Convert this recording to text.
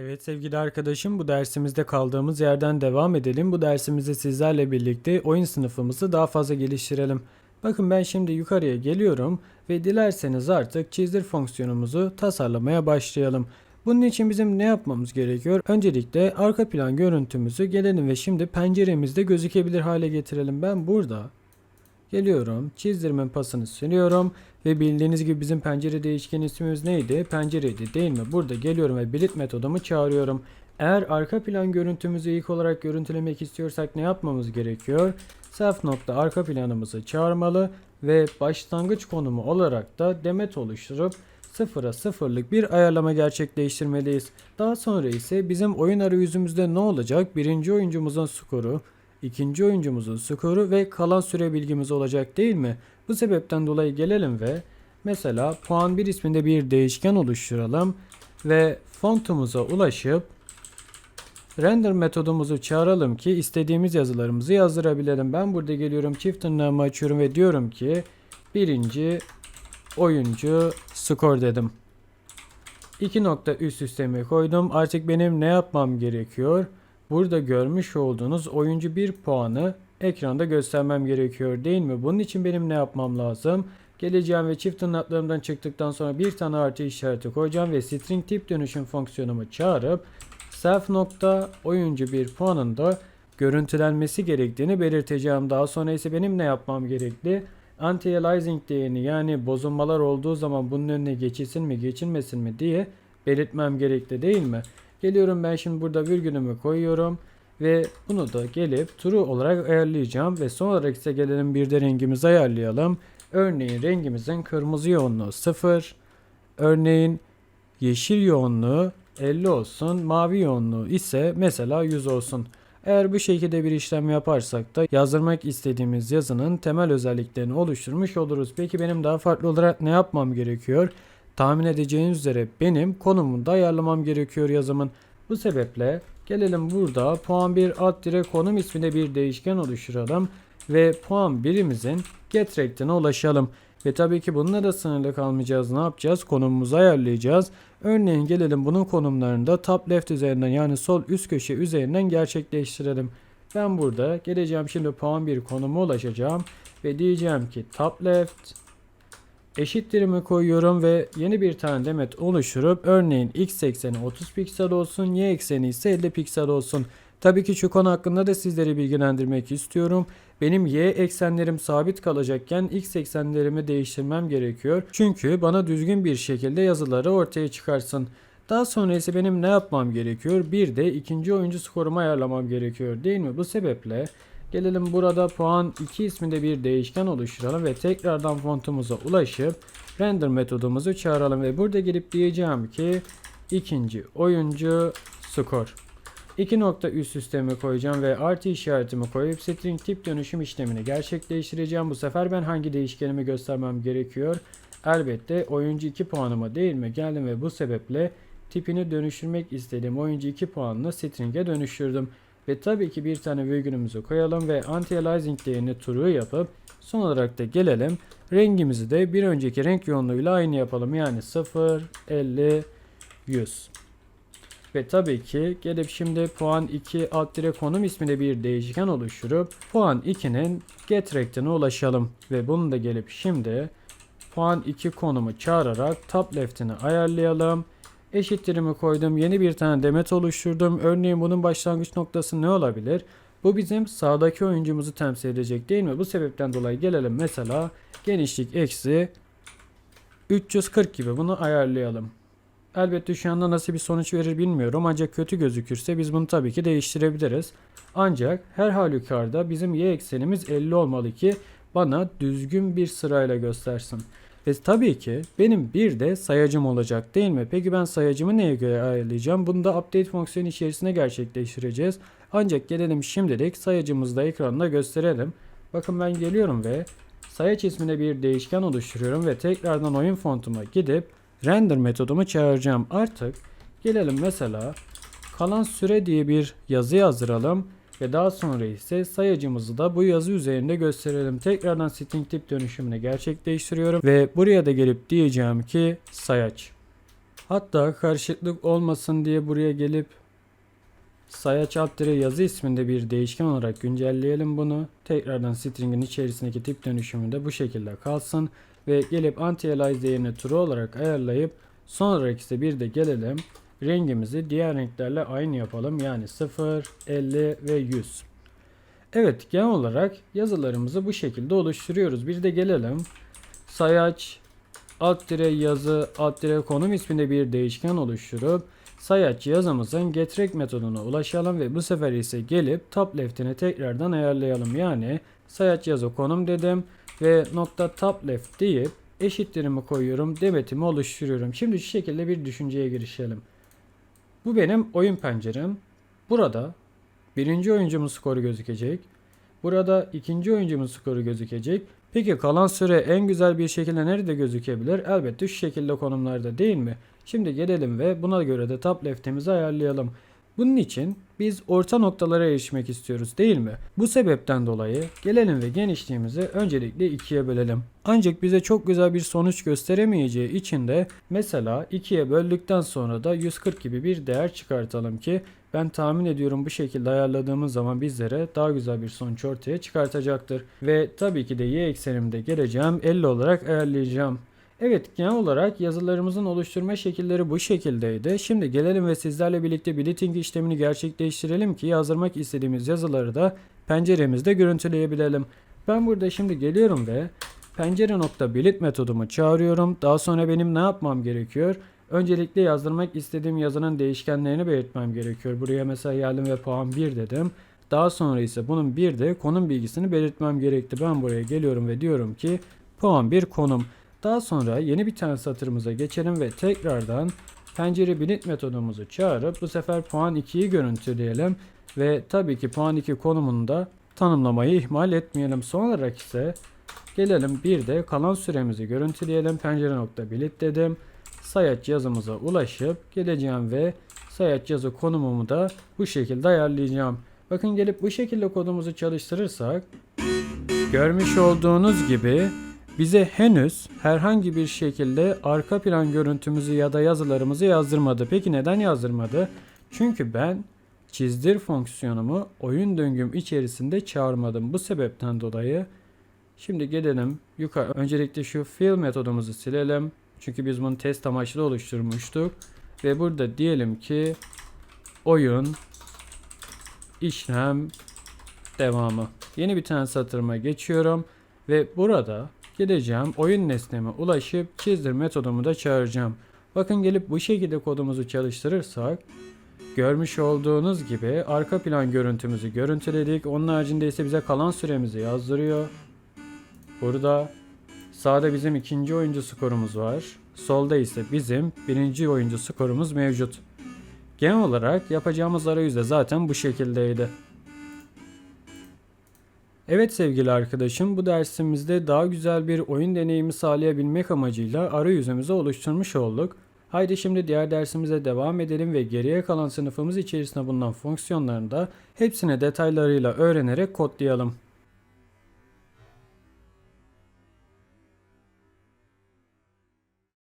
Evet sevgili arkadaşım bu dersimizde kaldığımız yerden devam edelim. Bu dersimizde sizlerle birlikte oyun sınıfımızı daha fazla geliştirelim. Bakın ben şimdi yukarıya geliyorum ve dilerseniz artık çizdir fonksiyonumuzu tasarlamaya başlayalım. Bunun için bizim ne yapmamız gerekiyor? Öncelikle arka plan görüntümüzü gelelim ve şimdi penceremizde gözükebilir hale getirelim. Ben burada Geliyorum. Çizdirme pasını sürüyorum. Ve bildiğiniz gibi bizim pencere değişken ismimiz neydi? Pencereydi değil mi? Burada geliyorum ve build metodumu çağırıyorum. Eğer arka plan görüntümüzü ilk olarak görüntülemek istiyorsak ne yapmamız gerekiyor? Self nokta arka planımızı çağırmalı ve başlangıç konumu olarak da demet oluşturup sıfıra sıfırlık bir ayarlama gerçekleştirmeliyiz. Daha sonra ise bizim oyun arayüzümüzde ne olacak? Birinci oyuncumuzun skoru, ikinci oyuncumuzun skoru ve kalan süre bilgimiz olacak değil mi? Bu sebepten dolayı gelelim ve mesela puan 1 isminde bir değişken oluşturalım ve fontumuza ulaşıp render metodumuzu çağıralım ki istediğimiz yazılarımızı yazdırabilelim. Ben burada geliyorum çift tırnağımı açıyorum ve diyorum ki birinci oyuncu skor dedim. İki nokta üst üsteme koydum. Artık benim ne yapmam gerekiyor? Burada görmüş olduğunuz oyuncu 1 puanı ekranda göstermem gerekiyor değil mi? Bunun için benim ne yapmam lazım? Geleceğim ve çift tırnaklarımdan çıktıktan sonra bir tane artı işareti koyacağım ve string tip dönüşüm fonksiyonumu çağırıp self nokta oyuncu 1 puanın da görüntülenmesi gerektiğini belirteceğim. Daha sonra ise benim ne yapmam gerekli? Anti-aliasing değerini yani bozulmalar olduğu zaman bunun önüne geçilsin mi geçilmesin mi diye belirtmem gerekli değil mi? Geliyorum ben şimdi burada virgülümü koyuyorum ve bunu da gelip true olarak ayarlayacağım ve son olarak ise gelelim bir de rengimizi ayarlayalım. Örneğin rengimizin kırmızı yoğunluğu 0, örneğin yeşil yoğunluğu 50 olsun, mavi yoğunluğu ise mesela 100 olsun. Eğer bu şekilde bir işlem yaparsak da yazdırmak istediğimiz yazının temel özelliklerini oluşturmuş oluruz. Peki benim daha farklı olarak ne yapmam gerekiyor? Tahmin edeceğiniz üzere benim konumu da ayarlamam gerekiyor yazımın. Bu sebeple gelelim burada puan 1 alt dire konum isminde bir değişken oluşturalım ve puan birimizin get rect'ine ulaşalım. Ve tabii ki bununla da sınırlı kalmayacağız. Ne yapacağız? Konumumuzu ayarlayacağız. Örneğin gelelim bunun konumlarını da top left üzerinden yani sol üst köşe üzerinden gerçekleştirelim. Ben burada geleceğim şimdi puan 1 konuma ulaşacağım ve diyeceğim ki top left eşittirimi koyuyorum ve yeni bir tane demet oluşturup örneğin x ekseni 30 piksel olsun y ekseni ise 50 piksel olsun. Tabii ki şu konu hakkında da sizleri bilgilendirmek istiyorum. Benim y eksenlerim sabit kalacakken x eksenlerimi değiştirmem gerekiyor. Çünkü bana düzgün bir şekilde yazıları ortaya çıkarsın. Daha sonra ise benim ne yapmam gerekiyor? Bir de ikinci oyuncu skorumu ayarlamam gerekiyor değil mi? Bu sebeple Gelelim burada puan 2 isminde bir değişken oluşturalım ve tekrardan fontumuza ulaşıp render metodumuzu çağıralım ve burada gelip diyeceğim ki ikinci oyuncu skor. İki nokta üst üste mi koyacağım ve artı işaretimi koyup string tip dönüşüm işlemini gerçekleştireceğim. Bu sefer ben hangi değişkenimi göstermem gerekiyor? Elbette oyuncu 2 puanıma değil mi? Geldim ve bu sebeple tipini dönüştürmek istediğim oyuncu 2 puanını string'e dönüştürdüm. Ve tabii ki bir tane virgülümüzü koyalım ve anti-aliasing değerini true yapıp son olarak da gelelim. Rengimizi de bir önceki renk yoğunluğuyla aynı yapalım. Yani 0, 50, 100. Ve tabii ki gelip şimdi puan 2 alt dire konum isminde bir değişken oluşturup puan 2'nin get rect'ine ulaşalım. Ve bunu da gelip şimdi puan 2 konumu çağırarak top left'ini ayarlayalım eşittirimi koydum. Yeni bir tane demet oluşturdum. Örneğin bunun başlangıç noktası ne olabilir? Bu bizim sağdaki oyuncumuzu temsil edecek değil mi? Bu sebepten dolayı gelelim mesela genişlik eksi 340 gibi bunu ayarlayalım. Elbette şu anda nasıl bir sonuç verir bilmiyorum ancak kötü gözükürse biz bunu tabii ki değiştirebiliriz. Ancak her halükarda bizim y eksenimiz 50 olmalı ki bana düzgün bir sırayla göstersin. Ve tabii ki benim bir de sayacım olacak değil mi? Peki ben sayacımı neye göre ayarlayacağım? Bunu da update fonksiyonu içerisine gerçekleştireceğiz. Ancak gelelim şimdilik sayacımızı da ekranda gösterelim. Bakın ben geliyorum ve sayaç ismine bir değişken oluşturuyorum ve tekrardan oyun fontuma gidip render metodumu çağıracağım. Artık gelelim mesela kalan süre diye bir yazı yazdıralım ve daha sonra ise sayacımızı da bu yazı üzerinde gösterelim. Tekrardan string tip dönüşümünü gerçekleştiriyorum ve buraya da gelip diyeceğim ki sayaç. Hatta karışıklık olmasın diye buraya gelip sayaç alt yazı isminde bir değişken olarak güncelleyelim bunu. Tekrardan string'in içerisindeki tip dönüşümü de bu şekilde kalsın. Ve gelip anti-alias değerini true olarak ayarlayıp son olarak ise bir de gelelim. Rengimizi diğer renklerle aynı yapalım. Yani 0, 50 ve 100. Evet genel olarak yazılarımızı bu şekilde oluşturuyoruz. Bir de gelelim. Sayaç alt dire yazı alt dire konum isminde bir değişken oluşturup sayaç yazımızın getrek metoduna ulaşalım ve bu sefer ise gelip top left'ini tekrardan ayarlayalım. Yani sayaç yazı konum dedim ve nokta top left deyip eşittirimi koyuyorum demetimi oluşturuyorum. Şimdi şu şekilde bir düşünceye girişelim. Bu benim oyun pencerem. Burada birinci oyuncumuz skoru gözükecek. Burada ikinci oyuncumuz skoru gözükecek. Peki kalan süre en güzel bir şekilde nerede gözükebilir? Elbette şu şekilde konumlarda değil mi? Şimdi gelelim ve buna göre de top left'imizi ayarlayalım. Bunun için biz orta noktalara erişmek istiyoruz değil mi? Bu sebepten dolayı gelelim ve genişliğimizi öncelikle ikiye bölelim. Ancak bize çok güzel bir sonuç gösteremeyeceği için de mesela ikiye böldükten sonra da 140 gibi bir değer çıkartalım ki ben tahmin ediyorum bu şekilde ayarladığımız zaman bizlere daha güzel bir sonuç ortaya çıkartacaktır. Ve tabii ki de y eksenimde geleceğim 50 olarak ayarlayacağım. Evet genel olarak yazılarımızın oluşturma şekilleri bu şekildeydi. Şimdi gelelim ve sizlerle birlikte blitting işlemini gerçekleştirelim ki yazdırmak istediğimiz yazıları da penceremizde görüntüleyebilelim. Ben burada şimdi geliyorum ve pencere nokta blit metodumu çağırıyorum. Daha sonra benim ne yapmam gerekiyor? Öncelikle yazdırmak istediğim yazının değişkenlerini belirtmem gerekiyor. Buraya mesela geldim ve puan 1 dedim. Daha sonra ise bunun bir de konum bilgisini belirtmem gerekti. Ben buraya geliyorum ve diyorum ki puan 1 konum. Daha sonra yeni bir tane satırımıza geçelim ve tekrardan pencere binit metodumuzu çağırıp bu sefer puan 2'yi görüntüleyelim. Ve tabii ki puan 2 konumunu da tanımlamayı ihmal etmeyelim. Son olarak ise gelelim bir de kalan süremizi görüntüleyelim. Pencere nokta bilit dedim. Sayaç yazımıza ulaşıp geleceğim ve sayaç yazı konumumu da bu şekilde ayarlayacağım. Bakın gelip bu şekilde kodumuzu çalıştırırsak görmüş olduğunuz gibi bize henüz herhangi bir şekilde arka plan görüntümüzü ya da yazılarımızı yazdırmadı. Peki neden yazdırmadı? Çünkü ben çizdir fonksiyonumu oyun döngüm içerisinde çağırmadım. Bu sebepten dolayı şimdi gelelim yukarı. Öncelikle şu fill metodumuzu silelim. Çünkü biz bunu test amaçlı oluşturmuştuk. Ve burada diyelim ki oyun işlem devamı. Yeni bir tane satırıma geçiyorum. Ve burada gideceğim oyun nesneme ulaşıp çizdir metodumu da çağıracağım. Bakın gelip bu şekilde kodumuzu çalıştırırsak görmüş olduğunuz gibi arka plan görüntümüzü görüntüledik. Onun haricinde ise bize kalan süremizi yazdırıyor. Burada sağda bizim ikinci oyuncu skorumuz var. Solda ise bizim birinci oyuncu skorumuz mevcut. Genel olarak yapacağımız arayüz de zaten bu şekildeydi. Evet sevgili arkadaşım bu dersimizde daha güzel bir oyun deneyimi sağlayabilmek amacıyla arayüzümüzü oluşturmuş olduk. Haydi şimdi diğer dersimize devam edelim ve geriye kalan sınıfımız içerisinde bulunan fonksiyonlarını da hepsini detaylarıyla öğrenerek kodlayalım.